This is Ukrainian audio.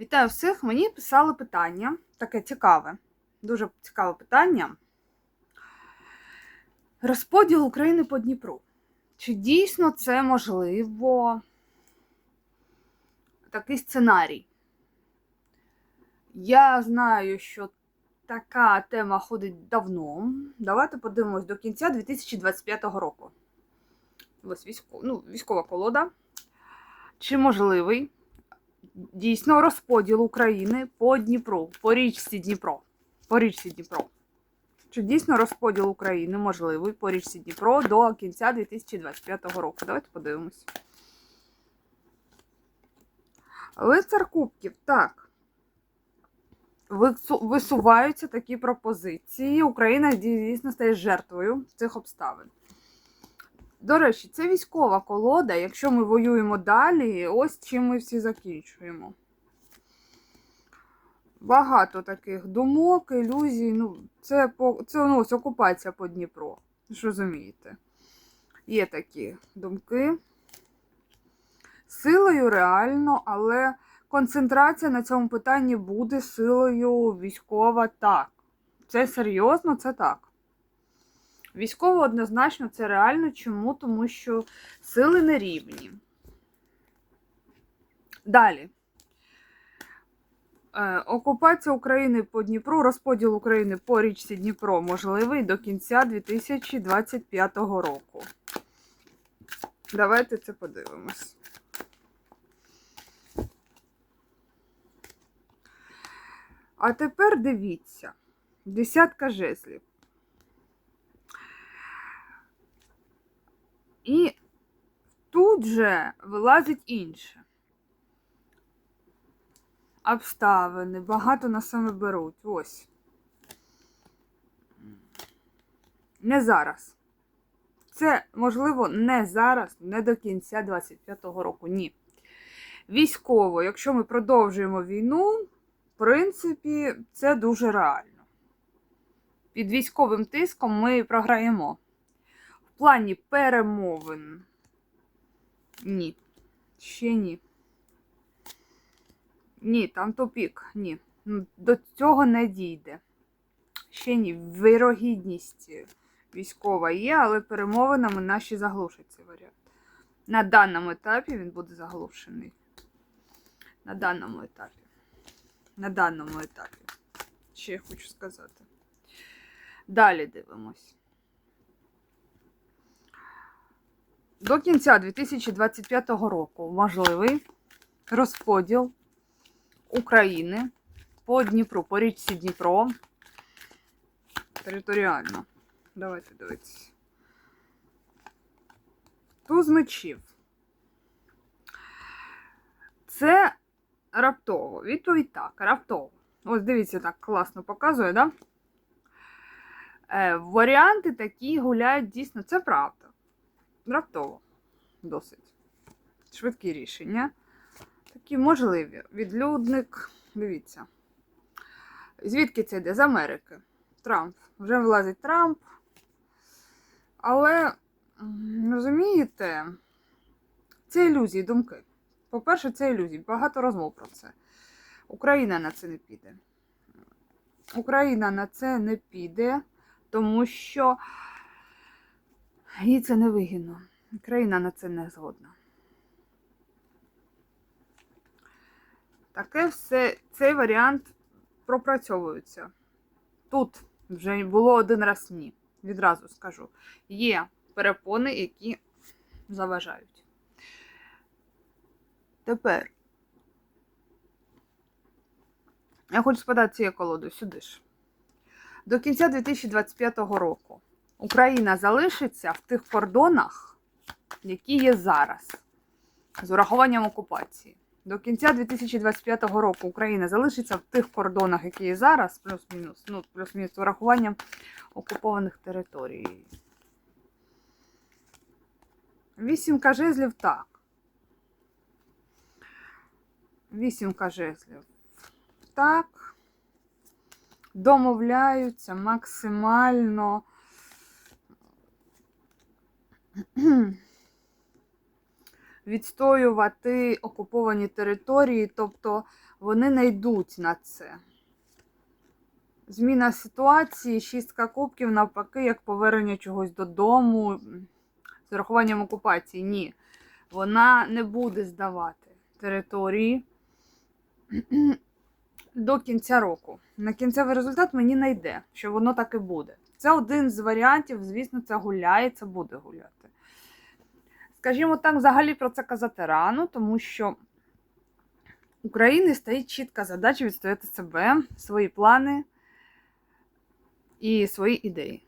Вітаю всіх! Мені писали питання, таке цікаве, дуже цікаве питання. Розподіл України по Дніпру. Чи дійсно це можливо такий сценарій? Я знаю, що така тема ходить давно. Давайте подивимось до кінця 2025 року. Ось військова, ну, військова колода. Чи можливий дійсно розподіл України по Дніпру, по річці Дніпро. По річці Дніпро. Чи дійсно розподіл України можливий по річці Дніпро до кінця 2025 року? Давайте подивимось. Лицар Кубків, так. Висуваються такі пропозиції. Україна дійсно стає жертвою цих обставин. До речі, це військова колода. Якщо ми воюємо далі, ось чим ми всі закінчуємо. Багато таких думок, ілюзій. Ну, це, це ну, ось окупація по Дніпру. Ви ж розумієте? Є такі думки. Силою реально, але концентрація на цьому питанні буде силою військова так. Це серйозно, це так. Військово однозначно це реально. Чому? Тому що сили не рівні. Далі. Е, окупація України по Дніпру, розподіл України по річці Дніпро можливий до кінця 2025 року. Давайте це подивимось. А тепер дивіться. Десятка жезлів. І тут же вилазить інше. Обставини, багато на себе беруть. Ось. Не зараз. Це, можливо, не зараз, не до кінця 25-го року. Ні. Військово, якщо ми продовжуємо війну, в принципі, це дуже реально. Під військовим тиском ми програємо. Плані перемовин. Ні. Ще ні. Ні, там тупік. Ні. Ну, До цього не дійде. Ще ні. Вирогідність військова є, але перемовинами наші заглушать цей варіант. На даному етапі він буде заглушений. На даному етапі. На даному етапі. Ще я хочу сказати. Далі дивимось. До кінця 2025 року можливий розподіл України по Дніпру, по річці Дніпро. Територіально. Давайте дивитися. Туз мечів. Це раптово. Відповідь так, раптово. Ось дивіться, так класно показує, да? Е, варіанти такі гуляють дійсно, це правда. Раптово. Досить. Швидкі рішення. Такі можливі. Відлюдник. Дивіться. Звідки це йде? З Америки. Трамп. Вже вилазить Трамп. Але, розумієте, це ілюзії, думки. По-перше, це ілюзії. Багато розмов про це. Україна на це не піде. Україна на це не піде, тому що їй це не вигідно. Країна на це не згодна. Таке все, цей варіант пропрацьовується. Тут вже було один раз ні. Відразу скажу. Є перепони, які заважають. Тепер. Я хочу спитати цією колодою сюди ж. До кінця 2025 року Україна залишиться в тих кордонах, які є зараз, з урахуванням окупації. До кінця 2025 року Україна залишиться в тих кордонах, які є зараз, плюс-мінус, ну, плюс-мінус з урахуванням окупованих територій. Вісімка жезлів так. Вісімка жезлів. Так. Домовляються максимально. Відстоювати окуповані території, тобто вони не йдуть на це. Зміна ситуації, шістка кубків, навпаки, як повернення чогось додому з урахуванням окупації. Ні. Вона не буде здавати території до кінця року. На кінцевий результат мені не йде, що воно так і буде. Це один з варіантів, звісно, це гуляє, це буде гуляти. Скажімо так, взагалі про це казати рано, тому що Україні стоїть чітка задача відстояти себе, свої плани і свої ідеї.